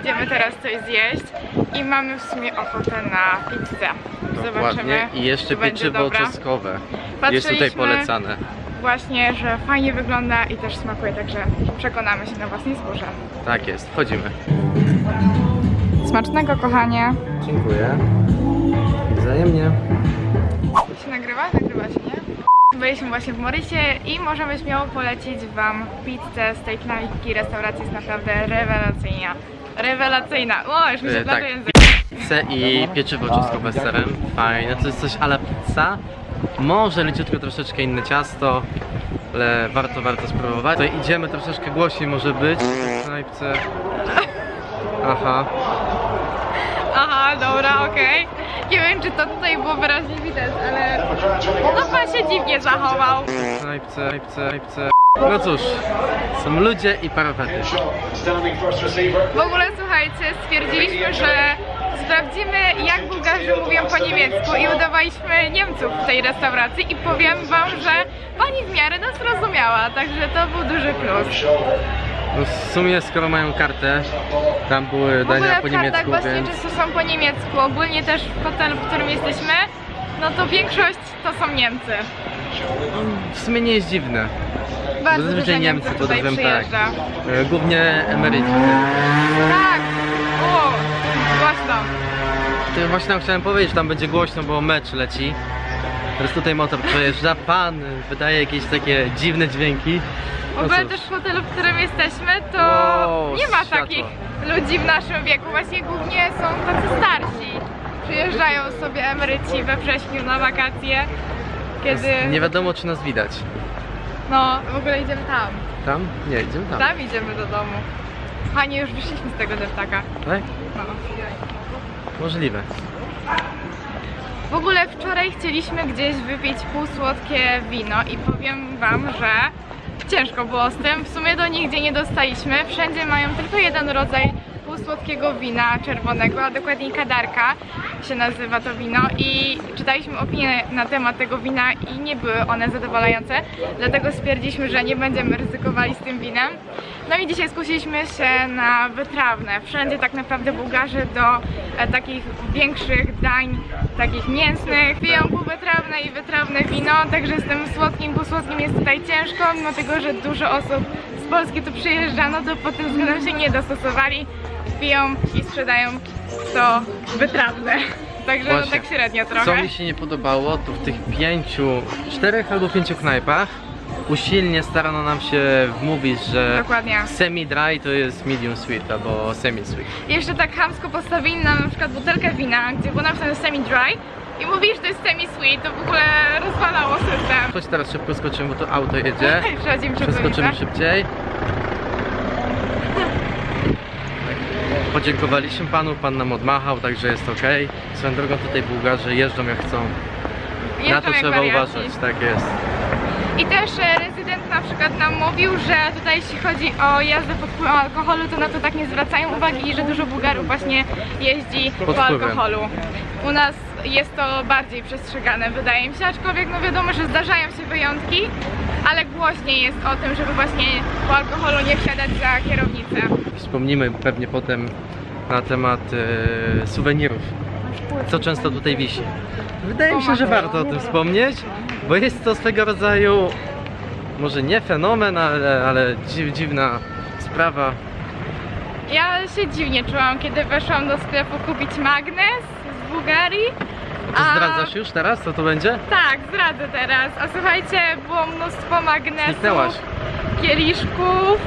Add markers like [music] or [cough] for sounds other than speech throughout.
Idziemy teraz coś zjeść i mamy w sumie ochotę na pizzę. Zobaczymy. I jeszcze pieczywo dobra. czosnkowe. Jest tutaj polecane. Właśnie, że fajnie wygląda i też smakuje, także przekonamy się na własnej skórze. Tak jest, wchodzimy. Smacznego, kochanie. Dziękuję. Wzajemnie. Się nagrywa? Nagrywa się? Byliśmy właśnie w Morysie i możemy śmiało polecić Wam pizzę z tej knajki restauracji jest naprawdę rewelacyjna. Rewelacyjna. O, już mi się E, tak. język. Pizzę i pieczywo czosnkowe z serem. Fajne. To jest coś ala pizza. Może leciutko troszeczkę inne ciasto, ale warto, warto spróbować. To idziemy troszeczkę głośniej może być. W knajpce. Aha. Aha, dobra, okej. Nie wiem, czy to tutaj było wyraźnie widać, ale no pan się dziwnie zachował. Knajpce, knajpce, knajpce. No cóż, są ludzie i parapety. W ogóle słuchajcie, stwierdziliśmy, że sprawdzimy jak Bułgarzy mówią po niemiecku i udawaliśmy Niemców w tej restauracji i powiem wam, że pani w miarę nas rozumiała, także to był duży plus. No w sumie skoro mają kartę, tam były dania po niemiecku, właśnie więc często są po niemiecku, ogólnie też w hotelu, w którym jesteśmy, no to większość to są Niemcy. w sumie nie jest dziwne. Bardzo Zazwyczaj dużo Niemcy Niemców tutaj podróżują tak. przyjeżdża. E, Głównie emeryci. Tak! O, głośno. To właśnie tam chciałem powiedzieć, że tam będzie głośno, bo mecz leci. Teraz tutaj motor przejeżdża, pan wydaje jakieś takie dziwne dźwięki. W No ogóle cóż. też w hotelu, w którym jesteśmy, to Wow, nie ma światło. takich ludzi w naszym wieku. Właśnie głównie są tacy starsi. Przyjeżdżają sobie emeryci we wrześniu na wakacje, kiedy... Nie wiadomo czy nas widać. No, w ogóle idziemy tam. Tam? Nie, idziemy tam. Tam idziemy do domu. Panie, już wyszliśmy z tego deptaka. Tak? No. Możliwe. W ogóle wczoraj chcieliśmy gdzieś wypić półsłodkie wino i powiem wam, że ciężko było z tym. W sumie do nigdzie nie dostaliśmy. Wszędzie mają tylko jeden rodzaj półsłodkiego wina czerwonego, a dokładniej kadarka się nazywa to wino i czytaliśmy opinie na temat tego wina i nie były one zadowalające, dlatego stwierdziliśmy, że nie będziemy ryzykowali z tym winem. No i dzisiaj skusiliśmy się na wytrawne. Wszędzie tak naprawdę Bułgarzy do e, takich większych dań, takich mięsnych, piją półwytrawne i wytrawne wino, także z tym słodkim, półsłodkim jest tutaj ciężko, mimo tego, że dużo osób z Polski tu przyjeżdża, no to pod tym względem się nie dostosowali, piją i sprzedają to wytrawne. Także no Właśnie. tak średnio Co trochę. mi się nie podobało, to w tych pięciu, czterech albo pięciu knajpach usilnie starano nam się wmówić, że Dokładnie. semi-dry to jest medium sweet albo semi-sweet. Jeszcze tak chamsko postawili nam na przykład butelkę wina, gdzie było napisane semi-dry i mówili, że to jest semi-sweet, to w ogóle rozwalało system. Chodź teraz szybko skoczymy, bo tu auto jedzie. [laughs] Przechodzimy przez Przeskoczymy ulicę. szybciej. Podziękowaliśmy panu, pan nam odmachał, także jest ok. Swoją drogą tutaj Bułgarzy jeżdżą jak chcą. Na Jeżdżą to jak trzeba wariaci. uważać, tak jest. I też e, rezydent na przykład nam mówił, że tutaj jeśli chodzi o jazdę pod wpływem alkoholu, to na to tak nie zwracają uwagi i że dużo Bułgarów właśnie jeździ po wpływem. alkoholu. U nas jest to bardziej przestrzegane, wydaje mi się, aczkolwiek no wiadomo, że zdarzają się wyjątki, ale głośniej jest o tym, żeby właśnie po alkoholu nie wsiadać za kierownicę. Wspomnimy pewnie potem na temat e, suwenirów, co często tutaj wisi. Wydaje mi się, że warto o tym wspomnieć, bo jest to swego rodzaju, może nie fenomen, ale, ale dziw, dziwna sprawa. Ja się dziwnie czułam, kiedy weszłam do sklepu kupić magnes z Bułgarii. A- zdradzasz już teraz, co to będzie? Tak, zdradzę teraz. A słuchajcie, było mnóstwo magnesów, Zniknęłaś. kieliszków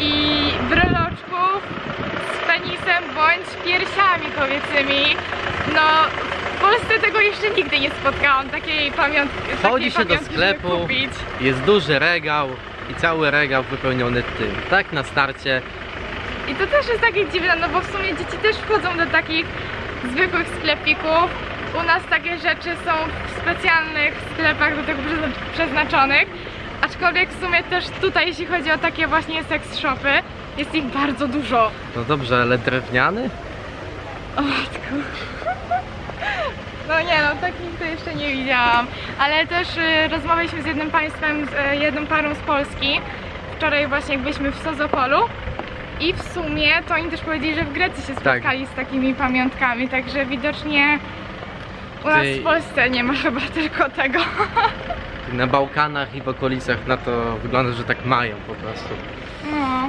i bryloczków z penisem bądź piersiami kobiecymi. No, w Polsce tego jeszcze nigdy nie spotkałam, takiej pamiątki. takiej Chodzi się do pamiątki, żeby sklepu, Kupić. jest duży regał i cały regał wypełniony tym. Tak na starcie. I to też jest takie dziwne, no bo w sumie dzieci też wchodzą do takich zwykłych sklepików. U nas takie rzeczy są w specjalnych sklepach do tego przezna- przeznaczonych. Aczkolwiek w sumie też tutaj, jeśli chodzi o takie właśnie sex shopy, jest ich bardzo dużo. No dobrze, ale drewniany? O matku. No nie no, takich to jeszcze nie widziałam. Ale też y, rozmawialiśmy z jednym państwem, z y, jedną parą z Polski. Wczoraj właśnie byliśmy w Sozopolu. I w sumie to oni też powiedzieli, że w Grecji się spotkali z takimi pamiątkami, także widocznie u nas w Polsce nie ma chyba tylko tego. Na Bałkanach i w okolicach na to wygląda, że tak mają po prostu. No.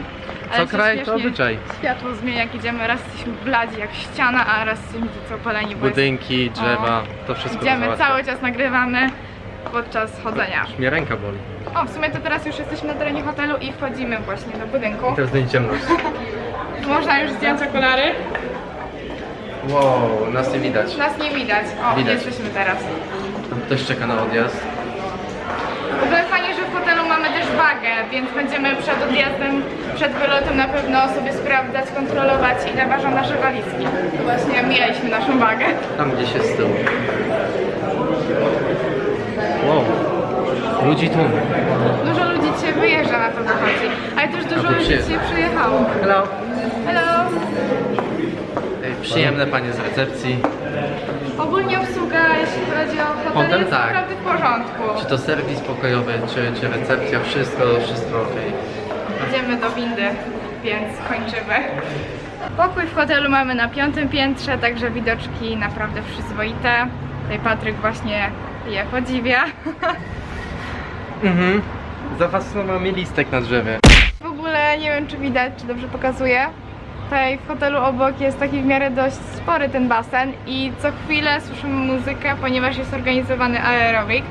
Co się kraj to śmiesznie obyczaj. Światło zmienia, jak idziemy, raz jesteśmy bladzi jak ściana, a raz jesteśmy co opaleni, bo jest, Budynki, drzewa, to wszystko idziemy, załatwia. cały czas nagrywamy podczas chodzenia. Aż mnie ręka boli. O, w sumie to teraz już jesteśmy na terenie hotelu i wchodzimy właśnie do budynku. I teraz będzie [laughs] ciemność. Można już zdjąć okulary. Wow, nas nie widać. Nas nie widać. O, Widać. jesteśmy teraz. Tam ktoś czeka na odjazd. W ogóle fajnie, że w hotelu mamy też wagę, więc będziemy przed odjazdem, przed wylotem na pewno sobie sprawdzać, kontrolować ile ważą nasze walizki. Właśnie mieliśmy naszą wagę. Tam gdzieś jest z tyłu. Wow. Ludzi tu. Dużo ludzi dzisiaj wyjeżdża na to wychodzi, ale też dużo ludzi przyjeżdża. dzisiaj przyjechało. Hello. Hello! Przyjemne panie z recepcji. Ogólnie obsługa, jeśli chodzi o hotel, Hotel, jest tak. naprawdę w porządku. Czy to serwis pokojowy, czy, czy recepcja, wszystko, wszystko ok. Idziemy do windy, więc kończymy. Pokój w hotelu mamy na piątym piętrze, także widoczki naprawdę przyzwoite. Tutaj Patryk właśnie je podziwia. [laughs] Mhm. Zafascynował mnie listek na drzewie. W ogóle nie wiem czy widać, czy dobrze pokazuję. Tutaj w hotelu obok jest taki w miarę dość spory ten basen i co chwilę słyszymy muzykę, ponieważ jest organizowany aerobik.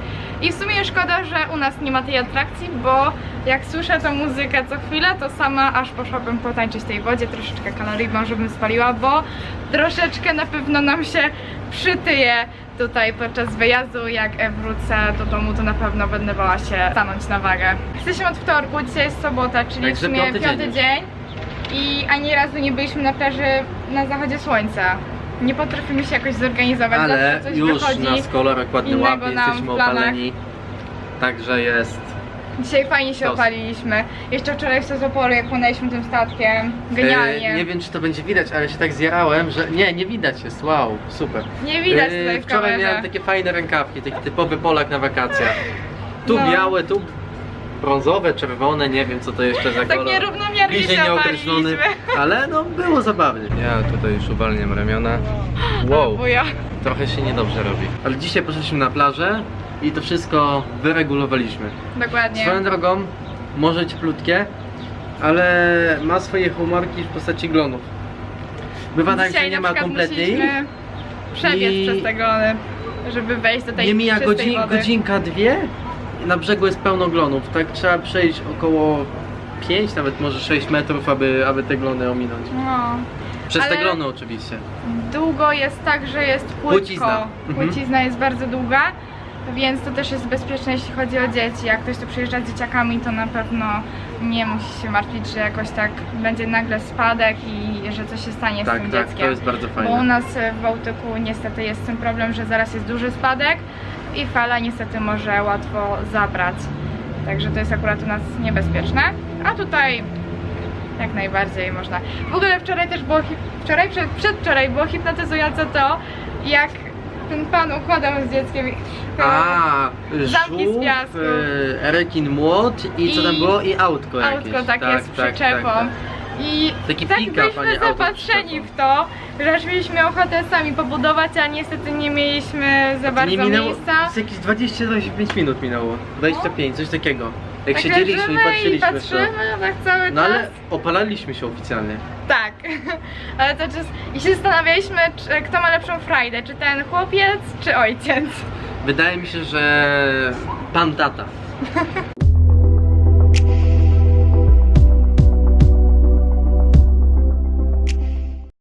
I w sumie szkoda, że u nas nie ma tej atrakcji, bo jak słyszę tą muzykę co chwilę, to sama aż poszłabym potańczyć w tej wodzie, troszeczkę kalorii może bym spaliła, bo troszeczkę na pewno nam się przytyje tutaj podczas wyjazdu. Jak wrócę do domu, to na pewno będę bała się stanąć na wagę. Jesteśmy od wtorku, dzisiaj jest sobota, czyli w sumie piąty dzień dzień. I ani razu nie byliśmy na plaży na zachodzie słońca. Nie potrafimy się jakoś zorganizować, Ale zawsze coś już wychodzi. nas kolor ładny innego łapie, nam jesteśmy w planach. opaleni. Także jest. Dzisiaj fajnie się opaliliśmy. Jeszcze wczoraj w Sozopolu, jak płynęliśmy tym statkiem. Genialnie. E, nie wiem czy to będzie widać, ale się tak zjarałem, że nie, nie widać jest. Wow, super. Nie widać E, tutaj w Wczoraj kamerze. miałem takie fajne rękawki, taki typowy Polak na wakacjach. Tu No. białe, tu brązowe, czerwone, nie wiem co to jeszcze za Tak kolor. nierównomiernie Bliżej się nieokreślony, opaliliśmy. ale no było zabawnie. Ja tutaj już uwalniam ramiona. Wow, Buja. trochę się niedobrze robi. Ale dzisiaj poszliśmy na plażę i to wszystko wyregulowaliśmy. Dokładnie. Swoją drogą, może cieplutkie, ale ma swoje humorki w postaci glonów. Bywa tak, że Dzisiaj nie na ma przykład kompletnie ich. musieliśmy przebiec I- przez te glony, żeby wejść do tej Nie mija czystej godzin, wody. godzinka, dwie na brzegu jest pełno glonów. Tak trzeba przejść około 5, nawet może 6 metrów, aby, aby te glony ominąć. No. Przez te Ale- glony oczywiście. Długo jest tak, że jest płytko. Płcizna. Mhm. Płcizna jest bardzo długa, więc to też jest bezpieczne, jeśli chodzi o dzieci. Jak ktoś tu przyjeżdża z dzieciakami, to na pewno nie musi się martwić, że jakoś tak będzie nagle spadek i że coś się stanie z Tak, tym tak, dzieckiem. to jest bardzo Bo u fajne. nas w Bałtyku niestety jest ten problem, że zaraz jest duży spadek i fala niestety może łatwo zabrać. Także to jest akurat u nas niebezpieczne. A tutaj jak najbardziej można. W ogóle wczoraj też było, wczoraj, przed, przedwczoraj było hipnotyzujące to, jak ten pan układał z dzieckiem. i- A, Zamki z żółw, piasku. e, rekin młot i co tam I było? I autko jakieś. Autko takie z przyczepą. I Taki tak pick-up, a byliśmy auto zapatrzeni w to, że aż mieliśmy ochotę sami pobudować, a niestety nie mieliśmy za bardzo nie minęło, miejsca. z jakieś 25 minut minęło. 25, coś takiego. Jak Tak siedzieliśmy i leżymy patrzyliśmy i patrzymy tak cały No czas. ale opalaliśmy się oficjalnie. Tak, [laughs] ale to czas... I się zastanawialiśmy, czy, kto ma lepszą frajdę, czy ten chłopiec, czy ojciec. Wydaje mi się, że pan tata. [laughs]